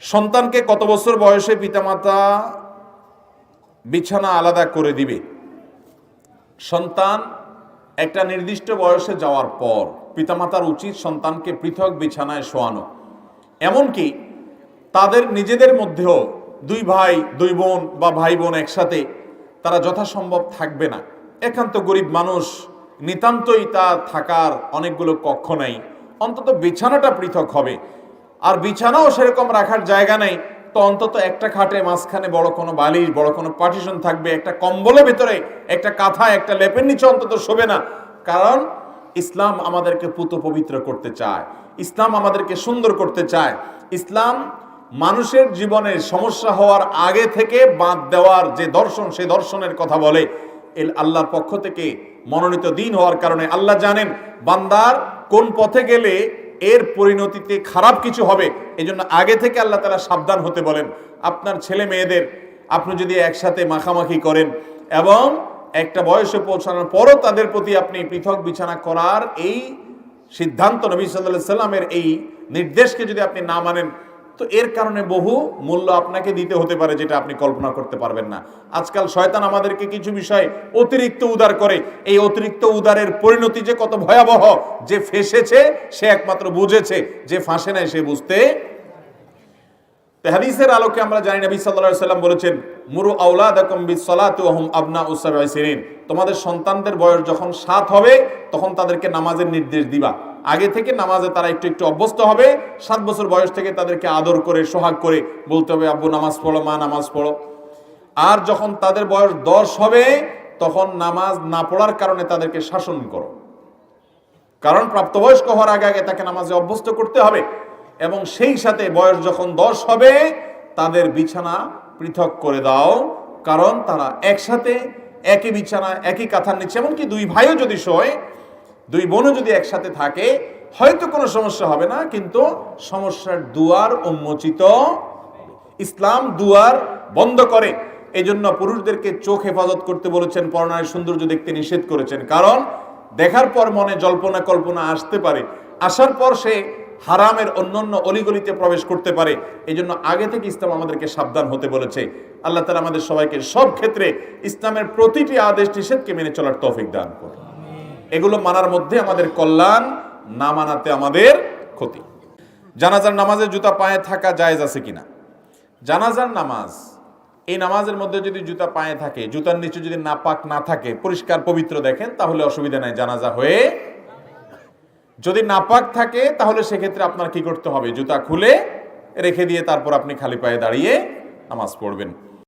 সন্তানকে কত বছর বয়সে পিতামাতা বিছানা আলাদা করে দিবে? সন্তান একটা নির্দিষ্ট বয়সে যাওয়ার পর পিতামাতার উচিত সন্তানকে পৃথক বিছানায় শোয়ানো। এমনকি তাদের নিজেদের মধ্যেও দুই ভাই, দুই বোন বা ভাই বোন একসাথে তারা যথাসম্ভব থাকবে না। একান্ত গরিব মানুষ, নিতান্তই তা থাকার অনেকগুলো কক্ষ নাই। অন্তত বিছানাটা পৃথক হবে। আর বিছানাও সেরকম রাখার জায়গা নেই। তো অন্তত একটা খাটে মাঝখানে বড় কোনো বালিশ, বড় কোনো পার্টিশন থাকবে, একটা কম্বলের ভিতরে, একটা কাঁথা, একটা লেপের নিচে অন্তত শোবে না। কারণ ইসলাম আমাদেরকে পুত পবিত্র করতে চায়। ইসলাম আমাদেরকে সুন্দর করতে চায়। ইসলাম মানুষের জীবনে সমস্যা হওয়ার আগে থেকে বাদ দেওয়ার যে দর্শন, সে দর্শনের কথা বলে। এল আল্লাহর পক্ষ থেকে মনোনীত দিন হওয়ার কারণে আল্লাহ জানেন, বান্দার কোন পথে গেলে এর পরিণতিতে খারাপ কিছু হবে এই জন্য আগে থেকে আল্লাহ তালা সাবধান হতে বলেন। আপনার ছেলে মেয়েদের আপনি যদি একসাথে মাখামাখি করেন এবং একটা বয়সে পৌঁছানোর পরও তাদের প্রতি আপনি পৃথক বিছানা করার এই সিদ্ধান্ত নবী সাল্লাহ সাল্লামের এই নির্দেশকে যদি আপনি না মানেন তো এর কারণে বহু মূল্য আপনাকে দিতে হতে পারে যেটা আপনি কল্পনা করতে পারবেন না। আজকাল শয়তান আমাদেরকে কিছু বিষয় অতিরিক্ত উদার করে। এই অতিরিক্ত উদারের পরিণতি যে কত ভয়াবহ, যে ফেসেছে, সে একমাত্র বুঝেছে, যে ফাঁসে নাই সে বুঝতে হাদিসের আলোকে আমরা জানি, নবী সাল্লাল্লাহু সাল্লাম বলেছেন, মুরু আউলাদাকুম বিসসালাতি ওয়া হুম আবনা উসাবঈ সিনিন তোমাদের সন্তানদের বয়স যখন সাত হবে, তখন তাদেরকে নামাজের নির্দেশ দিবা। আগে থেকে নামাজে তারা একটু একটু অভ্যস্ত হবে। সাত বছর বয়স থেকে তাদেরকে আদর করে, সোহাগ করে বলতে হবে, আব্বু, নামাজ পড়ো, মা, নামাজ পড়ো। আর যখন তাদের বয়স দশ হবে, তখন নামাজ না পড়ার কারণে তাদেরকে শাসন করো। কারণ প্রাপ্তবয়স্ক হওয়ার আগে আগে তাকে নামাজে অভ্যস্ত করতে হবে এবং সেই সাথে বয়স যখন দশ হবে, তাদের বিছানা পৃথক করে দাও। কারণ তারা একসাথে একই বিছানা, একই কাঁথার নিচে, এমনকি দুই ভাইও যদি শোয় দুই বোনও যদি একসাথে থাকে, হয়তো কোনো সমস্যা হবে না, কিন্তু সমস্যার দুয়ার উন্মোচিত। ইসলাম দুয়ার বন্ধ করে। এই জন্য পুরুষদেরকে চোখ হেফাজত করতে বলেছেন পরনারীর সৌন্দর্য দেখতে নিষেধ করেছেন। কারণ দেখার পর মনে জল্পনা কল্পনা আসতে পারে। আসার পর সে হারামের অন্যান্য অলিগলিতে প্রবেশ করতে পারে। এই জন্য আগে থেকে ইসলাম আমাদেরকে সাবধান হতে বলেছে। আল্লাহ তালা আমাদের সবাইকে সব ক্ষেত্রে ইসলামের প্রতিটি আদেশ নিষেধকে মেনে চলার তৌফিক দান করে এগুলো মানার মধ্যে আমাদের কল্যাণ, না মানাতে আমাদের ক্ষতি। জানাজার নামাজে জুতা পায়ে থাকা জায়েজ আছে কিনা? জানাজার নামাজ, এই নামাজের মধ্যে যদি জুতা পায়ে থাকে, জুতার নিচে যদি নাপাক না থাকে, পরিষ্কার, পবিত্র দেখেন, তাহলে অসুবিধা নাই, জানাজা হয়ে যদি নাপাক থাকে, তাহলে সেক্ষেত্রে আপনার কি করতে হবে? জুতা খুলে রেখে দিয়ে তারপর আপনি খালি পায়ে দাঁড়িয়ে নামাজ পড়বেন।